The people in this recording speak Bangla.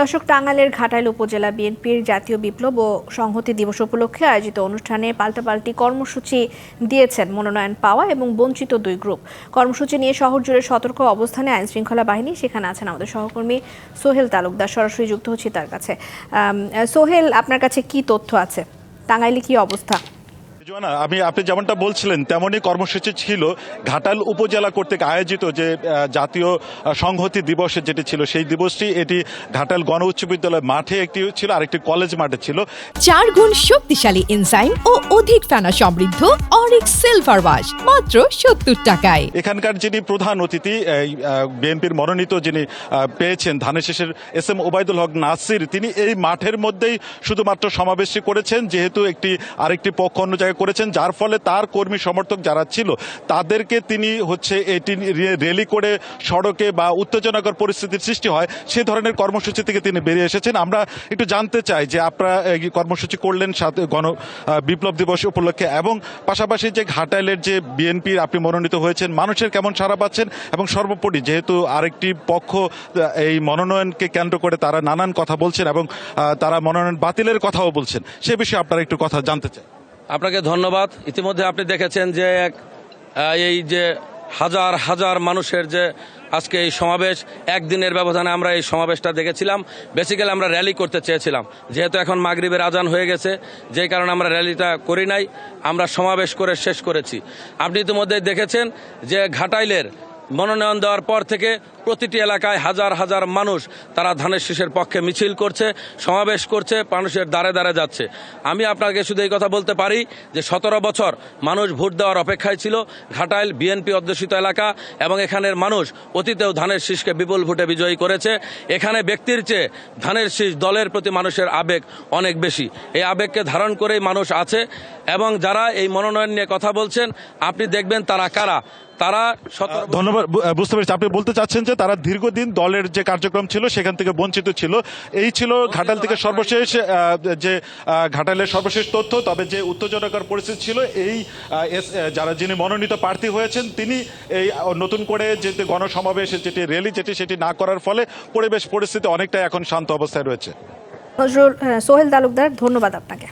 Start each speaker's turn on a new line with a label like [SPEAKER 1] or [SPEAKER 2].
[SPEAKER 1] দর্শক, টাঙ্গাইলের ঘাটাইল উপজেলা বিএনপির জাতীয় বিপ্লব ও সংহতি দিবস উপলক্ষে আয়োজিত অনুষ্ঠানে পাল্টাপাল্টি কর্মসূচি দিয়েছেন মনোনয়ন পাওয়া এবং বঞ্চিত দুই গ্রুপ। কর্মসূচি নিয়ে শহর জুড়ে সতর্ক অবস্থানে আইন শৃঙ্খলা বাহিনী সেখানে আছেন আমাদের সহকর্মী সোহেল তালুকদার। সরাসরি যুক্ত হচ্ছি তার কাছে। সোহেল, আপনার কাছে কি তথ্য আছে? টাঙ্গাইলে কি অবস্থা?
[SPEAKER 2] জোয়ানা, আমি, আপনি যেমনটা বলছিলেন, তেমনই কর্মসূচি ছিল ঘাটাল উপজেলা কর্তৃক আয়োজিত যে জাতীয় সংহতি দিবসে যেটি ছিল, সেই দিবসটি এটি ঘাটাল গণ উচ্চ বিদ্যালয় মাঠে একটি ছিল, আরেকটি কলেজ মাঠে ছিল।
[SPEAKER 3] চার গুণ শক্তিশালী এনজাইম ও অধিক ফেনা সমৃদ্ধ অরিক সিলভার ওয়াশ মাত্র সত্তর টাকায়।
[SPEAKER 2] এখানকার যিনি প্রধান অতিথি বিএনপির মনোনীত যিনি পেয়েছেন ধানের শেষের এস এম ওবায়দুল হক নাসির, তিনি এই মাঠের মধ্যেই শুধুমাত্র সমাবেশটি করেছেন, যেহেতু একটি, আরেকটি পক্ষ অন্য জায়গায় করেছেন, যার ফলে তার কর্মী সমর্থক যারা ছিল, তাদেরকে তিনি হচ্ছে এটি রে- র্যালি করে সড়কে বা উত্তেজনাকর পরিস্থিতির সৃষ্টি হয়, সে ধরনের কর্মসূচি থেকে তিনি বেরিয়ে এসেছেন। আমরা একটু জানতে চাই যে আপনারা কর্মসূচি করলেন সাথে গণ বিপ্লব দিবস উপলক্ষে এবং পাশাপাশি যে ঘাটাইলের যে বিএনপির আপনি মনোনীত হয়েছেন, মানুষের কেমন সাড়া পাচ্ছেন এবং সর্বোপরি যেহেতু আরেকটি পক্ষ এই মনোনয়নকে কেন্দ্র করে তারা নানান কথা বলছেন এবং তারা মনোনয়ন বাতিলের কথাও বলছেন, সে বিষয়ে আপনারা একটু কথা জানতে চাই।
[SPEAKER 4] আপনাকে ধন্যবাদ। ইতিমধ্যে আপনি দেখেছেন যে এক এই যে হাজার হাজার মানুষের যে আজকে এই সমাবেশ, একদিনের ব্যবধানে আমরা এই সমাবেশটা দেখেছিলাম। বেসিক্যালি আমরা র্যালি করতে চেয়েছিলাম। যেহেতু এখন মাগরীবের আজান হয়ে গেছে যে কারণে আমরা র্যালিটা করি নাই, আমরা সমাবেশ করে শেষ করেছি। আপনি ইতিমধ্যে দেখেছেন যে ঘাটাইলের মনোনয়ন দেওয়ার পর থেকে প্রতিটি এলাকায় হাজার হাজার মানুষ তারা ধানের শীষের পক্ষে মিছিল করছে, সমাবেশ করছে, মানুষের দ্বারে দ্বারে যাচ্ছে। আমি আপনাকে শুধু এই কথা বলতে পারি যে সতেরো বছর মানুষ ভোট দেওয়ার অপেক্ষায় ছিল ঘাটাইল বিএনপি অধ্যুষিত এলাকা এবং এখানের মানুষ অতীতেও ধানের শীষকে বিপুল ভোটে বিজয়ী করেছে। এখানে ব্যক্তির চেয়ে ধানের শীষ দলের প্রতি মানুষের আবেগ অনেক বেশি। এই আবেগকে ধারণ করেই মানুষ আছে এবং যারা এই মনোনয়ন নিয়ে কথা বলছেন, আপনি দেখবেন তারা কারা? তারা
[SPEAKER 2] ধন্যবাদ। বুঝতে পেরেছি। আপনি বলতে চাচ্ছেন যে তারা দীর্ঘদিন দলের যে কার্যক্রম ছিল সেখান থেকে বঞ্চিত ছিল। এই ছিল ঘাটাল থেকে সর্বশেষ যে ঘাটালের সর্বশেষ তথ্য তবে যে উত্তেজনাকর পরিস্থিতি ছিল এই যারা যিনি মনোনীত প্রার্থী হয়েছেন তিনি এই নতুন করে যে গণসমাবেশ যেটি র্যালি যেটি সেটি না করার ফলে পরিবেশ পরিস্থিতি অনেকটাই এখন শান্ত অবস্থায় রয়েছে।
[SPEAKER 1] নজরুল সোহেল তালুকদার ধন্যবাদ আপনাকে।